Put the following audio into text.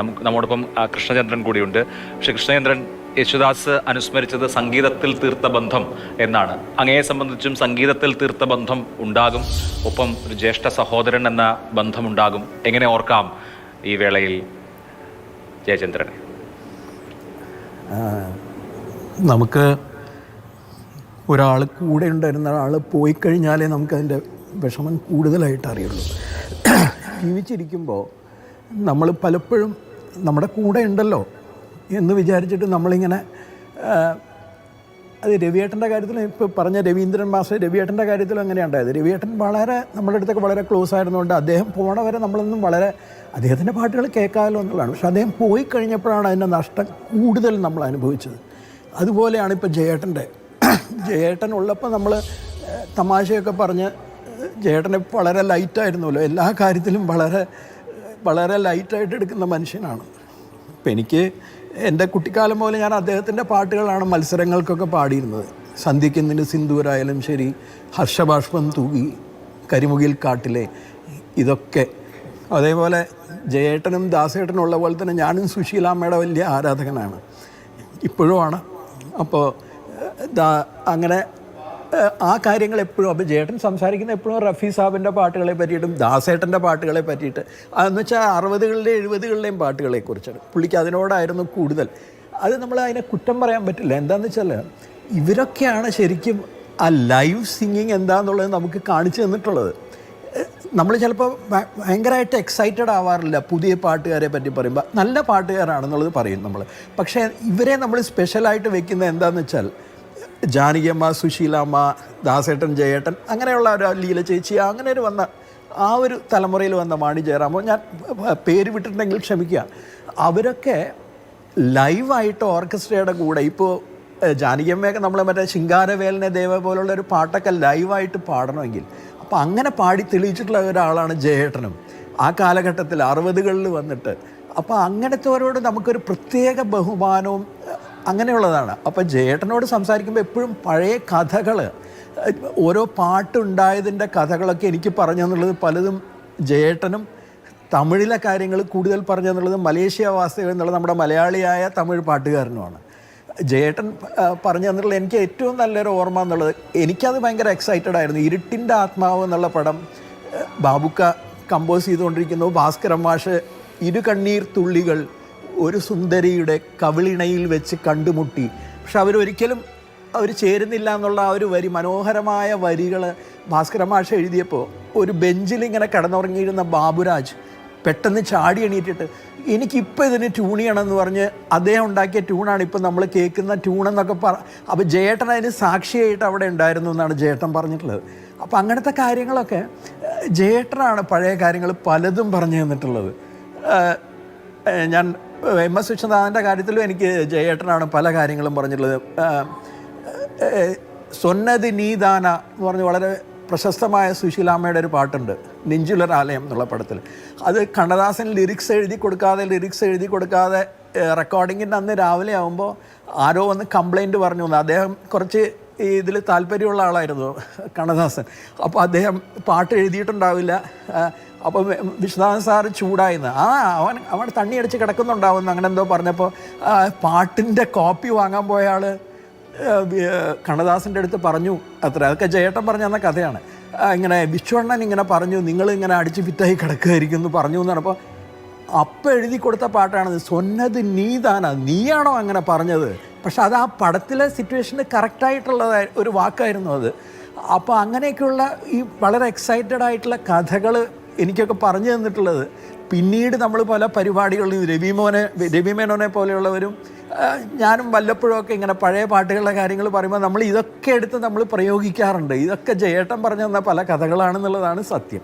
നമുക്ക് നമ്മോടൊപ്പം കൃഷ്ണചന്ദ്രൻ കൂടിയുണ്ട്. പക്ഷെ കൃഷ്ണചന്ദ്രൻ യേശുദാസ് അനുസ്മരിച്ചത് സംഗീതത്തിൽ തീർത്ത ബന്ധം എന്നാണ്. അങ്ങയെ സംബന്ധിച്ചും സംഗീതത്തിൽ തീർത്ത ബന്ധം ഉണ്ടാകും. ഒപ്പം ഒരു ജ്യേഷ്ഠ സഹോദരൻ എന്ന ബന്ധമുണ്ടാകും. എങ്ങനെ ഓർക്കാം ഈ വേളയിൽ ജയചന്ദ്രനെ? നമുക്ക് ഒരാൾ കൂടെ ഉണ്ടായിരുന്ന ഒരാൾ പോയി കഴിഞ്ഞാലേ നമുക്ക് നമുക്കതിന്റെ വിഷമം കൂടുതലായിട്ട് അറിയുള്ളൂ. ജീവിച്ചിരിക്കുമ്പോൾ നമ്മൾ പലപ്പോഴും നമ്മുടെ കൂടെ ഉണ്ടല്ലോ എന്ന് വിചാരിച്ചിട്ട് നമ്മളിങ്ങനെ അത് രവിയേട്ടന്റെ കാര്യത്തിൽ ഇപ്പോൾ പറഞ്ഞ രവീന്ദ്രൻ മാസ് രവിയേട്ടന്റെ കാര്യത്തിലും അങ്ങനെയാണ് ഉണ്ടായത്. രവിയേട്ടൻ വളരെ നമ്മുടെ അടുത്തൊക്കെ വളരെ ക്ലോസ് ആയിരുന്നുകൊണ്ട് അദ്ദേഹം പോണവരെ നമ്മളൊന്നും വളരെ അദ്ദേഹത്തിന്റെ പാട്ടുകൾ കേൾക്കാമല്ലോ എന്നുള്ളതാണ്. പക്ഷെ അദ്ദേഹം പോയി കഴിഞ്ഞപ്പോഴാണ് അതിന്റെ നഷ്ടം കൂടുതൽ നമ്മൾ അനുഭവിച്ചത്. അതുപോലെയാണ് ഇപ്പോൾ ജയേട്ടന്റെ. ജയേട്ടൻ ഉള്ളപ്പോൾ നമ്മൾ തമാശയൊക്കെ പറഞ്ഞ് ജയേട്ടനെ വളരെ ലൈറ്റായിരുന്നല്ലോ എല്ലാ കാര്യത്തിലും വളരെ വളരെ ലൈറ്റായിട്ട് എടുക്കുന്ന മനുഷ്യനാണ്. അപ്പം എനിക്ക് എന്റെ കുട്ടിക്കാലം പോലെ ഞാൻ അദ്ദേഹത്തിന്റെ പാട്ടുകളാണ് മത്സരങ്ങൾക്കൊക്കെ പാടിയിരുന്നത്. സന്ധ്യയ്ക്കുന്നിന് സിന്ദൂരായാലും ശരി ഹർഷബാഷ്പം തൂകി കരിമുകിൽ കാട്ടിലെ ഇതൊക്കെ. അതേപോലെ ജയേട്ടനും ദാസേട്ടനും ഉള്ള പോലെ തന്നെ ഞാനും സുശീലാമ്മയുടെ വലിയ ആരാധകനാണ്. ഇപ്പോഴുമാണ് അപ്പോൾ അങ്ങനെ ആ കാര്യങ്ങൾ എപ്പോഴും അപ്പോൾ ജേട്ടൻ സംസാരിക്കുന്ന എപ്പോഴും റഫി സാബിന്റെ പാട്ടുകളെ പറ്റിയിട്ടും ദാസേട്ടന്റെ പാട്ടുകളെ പറ്റിയിട്ട്. അതെന്ന് വെച്ചാൽ അറുപതുകളുടെയും എഴുപതുകളിലെയും പാട്ടുകളെ കുറിച്ചാണ്. പുള്ളിക്ക് അതിനോടായിരുന്നു കൂടുതൽ. അത് നമ്മൾ അതിനെ കുറ്റം പറയാൻ പറ്റില്ല. എന്താണെന്ന് വെച്ചാൽ ഇവരൊക്കെയാണ് ശരിക്കും ആ ലൈവ് സിംഗിങ് എന്താണെന്നുള്ളത് നമുക്ക് കാണിച്ചു തന്നിട്ടുള്ളത്. നമ്മൾ ചിലപ്പോൾ ഭയങ്കരമായിട്ട് എക്സൈറ്റഡ് ആവാറില്ല പുതിയ പാട്ടുകാരെ പറ്റി പറയുമ്പോൾ നല്ല പാട്ടുകാരാണെന്നുള്ളത് പറയും നമ്മൾ പക്ഷേ ഇവരെ നമ്മൾ സ്പെഷ്യലായിട്ട് വെക്കുന്നത് എന്താണെന്ന് വെച്ചാൽ ജാനകിയമ്മ സുശീലാമ്മ ദാസേട്ടൻ ജയേട്ടൻ അങ്ങനെയുള്ള ഒരു ലീല ചേച്ചി അങ്ങനെ ഒരു വന്ന ആ ഒരു തലമുറയിൽ വന്ന മാണി ജയറാമോ ഞാൻ പേര് വിട്ടിട്ടുണ്ടെങ്കിൽ ക്ഷമിക്കുക. അവരൊക്കെ ലൈവായിട്ട് ഓർക്കസ്ട്രയുടെ കൂടെ ഇപ്പോൾ ജാനകിയമ്മയൊക്കെ നമ്മളെ മറ്റേ ശിങ്കാരവേലനെ ദേവ പോലുള്ള ഒരു പാട്ടൊക്കെ ലൈവായിട്ട് പാടണമെങ്കിൽ. അപ്പോൾ അങ്ങനെ പാടി തെളിയിച്ചിട്ടുള്ള ഒരാളാണ് ജയേട്ടനും. ആ കാലഘട്ടത്തിൽ അറുപതുകളിൽ വന്നിട്ട്. അപ്പോൾ അങ്ങനത്തെ അവരോട് നമുക്കൊരു പ്രത്യേക ബഹുമാനവും അങ്ങനെയുള്ളതാണ്. അപ്പോൾ ജേട്ടനോട് സംസാരിക്കുമ്പോൾ എപ്പോഴും പഴയ കഥകൾ ഓരോ പാട്ടുണ്ടായതിന്റെ കഥകളൊക്കെ എനിക്ക് പറഞ്ഞു എന്നുള്ളത് പലതും ജേട്ടനും തമിഴിലെ കാര്യങ്ങൾ കൂടുതൽ പറഞ്ഞു എന്നുള്ളത് മലേഷ്യ വാസികൾ എന്നുള്ള നമ്മുടെ മലയാളിയായ തമിഴ് പാട്ടുകാരനുമാണ്. ജേട്ടൻ ആ, പറഞ്ഞു തന്നിട്ടുള്ള എനിക്ക് ഏറ്റവും നല്ലൊരു ഓർമ്മ എന്നുള്ളത് എനിക്കത് ഭയങ്കര എക്സൈറ്റഡ് ആയിരുന്നു. ഇരുട്ടിന്റെ ആത്മാവ് എന്നുള്ള പടം ബാബുക്ക കമ്പോസ് ചെയ്തുകൊണ്ടിരിക്കുന്നു. ഭാസ്കരൻ മാഷ് ഇരു കണ്ണീർ തുള്ളികൾ ഒരു സുന്ദരിയുടെ കവിളിണയിൽ വെച്ച് കണ്ടുമുട്ടി. പക്ഷെ അവരൊരിക്കലും അവർ ചേരുന്നില്ല എന്നുള്ള ആ ഒരു വരി മനോഹരമായ വരികൾ ഭാസ്കര മാഷ എഴുതിയപ്പോൾ ഒരു ബെഞ്ചിൽ ഇങ്ങനെ കടന്നുറങ്ങിയിരുന്ന ബാബുരാജ് പെട്ടെന്ന് ചാടി എണീറ്റിട്ട് എനിക്കിപ്പോൾ ഇതിന് ട്യൂൺ ചെയ്യണമെന്ന് പറഞ്ഞ് അദ്ദേഹം ഉണ്ടാക്കിയ ട്യൂണാണ് ഇപ്പം നമ്മൾ കേൾക്കുന്ന ട്യൂൺ എന്നൊക്കെ പറ അപ്പോൾ ജേട്ടൻ അതിന് സാക്ഷിയായിട്ട് അവിടെ ഉണ്ടായിരുന്നു എന്നാണ് ജേട്ടൻ പറഞ്ഞിട്ടുള്ളത്. അപ്പോൾ അങ്ങനത്തെ കാര്യങ്ങളൊക്കെ ജേട്ടനാണ് പഴയ കാര്യങ്ങൾ പലതും പറഞ്ഞു തന്നിട്ടുള്ളത്. ഞാൻ എം എസ് വിശ്വനാഥന്റെ കാര്യത്തിലും എനിക്ക് ജയേട്ടനാണ് പല കാര്യങ്ങളും പറഞ്ഞിട്ടുള്ളത്. ഏഹ്, നീദാന എന്ന് പറഞ്ഞ് വളരെ പ്രശസ്തമായ സുശീലാമ്മയുടെ ഒരു പാട്ടുണ്ട്. നെഞ്ചുലരാലയം എന്നുള്ള പടത്തിൽ അത് കണ്ണദാസൻ ലിറിക്സ് എഴുതി കൊടുക്കാതെ ലിറിക്സ് എഴുതി കൊടുക്കാതെ റെക്കോർഡിങ്ങിന്റെ അന്ന് രാവിലെ ആകുമ്പോൾ ആരോ വന്ന് കംപ്ലൈന്റ് പറഞ്ഞു. വന്നു അദ്ദേഹം കുറച്ച് ഇതിൽ താല്പര്യമുള്ള ആളായിരുന്നു കണ്ണദാസൻ. അപ്പോൾ അദ്ദേഹം പാട്ട് എഴുതിയിട്ടുണ്ടാവില്ല. അപ്പോൾ വിശ്വനാഥൻ സാറ് ചൂടായിന്ന്. ആ അവൻ അവൻ തണ്ണി അടിച്ച് കിടക്കുന്നുണ്ടാവുന്നു അങ്ങനെ എന്തോ പറഞ്ഞപ്പോൾ പാട്ടിന്റെ കോപ്പി വാങ്ങാൻ പോയ ആൾ കണ്ണദാസിന്റെ അടുത്ത് പറഞ്ഞു അത്ര. അതൊക്കെ ജയേട്ടൻ പറഞ്ഞു കഥയാണ്. ഇങ്ങനെ വിശ്വണ്ണൻ ഇങ്ങനെ പറഞ്ഞു നിങ്ങൾ ഇങ്ങനെ അടിച്ച് ഫിറ്റായി കിടക്കുമായിരിക്കും എന്ന് പറഞ്ഞു എന്നാണ് അപ്പോൾ അപ്പം എഴുതി കൊടുത്ത പാട്ടാണത് സൊന്നത് നീതാന നീയാണോ അങ്ങനെ പറഞ്ഞത്? പക്ഷെ അത് ആ പടത്തിലെ സിറ്റുവേഷന് കറക്റ്റായിട്ടുള്ള ഒരു വാക്കായിരുന്നു അത്. അപ്പോൾ അങ്ങനെയൊക്കെയുള്ള ഈ വളരെ എക്സൈറ്റഡ് ആയിട്ടുള്ള കഥകൾ എനിക്കൊക്കെ പറഞ്ഞു തന്നിട്ടുള്ളത് പിന്നീട് നമ്മൾ പല പരിപാടികളിലും രവിമോനെ രവിമേനോനെ പോലെയുള്ളവരും ഞാനും വല്ലപ്പോഴുമൊക്കെ ഇങ്ങനെ പഴയ പാട്ടുകളുടെ കാര്യങ്ങൾ പറയുമ്പോൾ നമ്മൾ ഇതൊക്കെ എടുത്ത് നമ്മൾ പ്രയോഗിക്കാറുണ്ട്. ഇതൊക്കെ ജയേട്ടൻ പറഞ്ഞു തന്ന പല കഥകളാണെന്നുള്ളതാണ് സത്യം.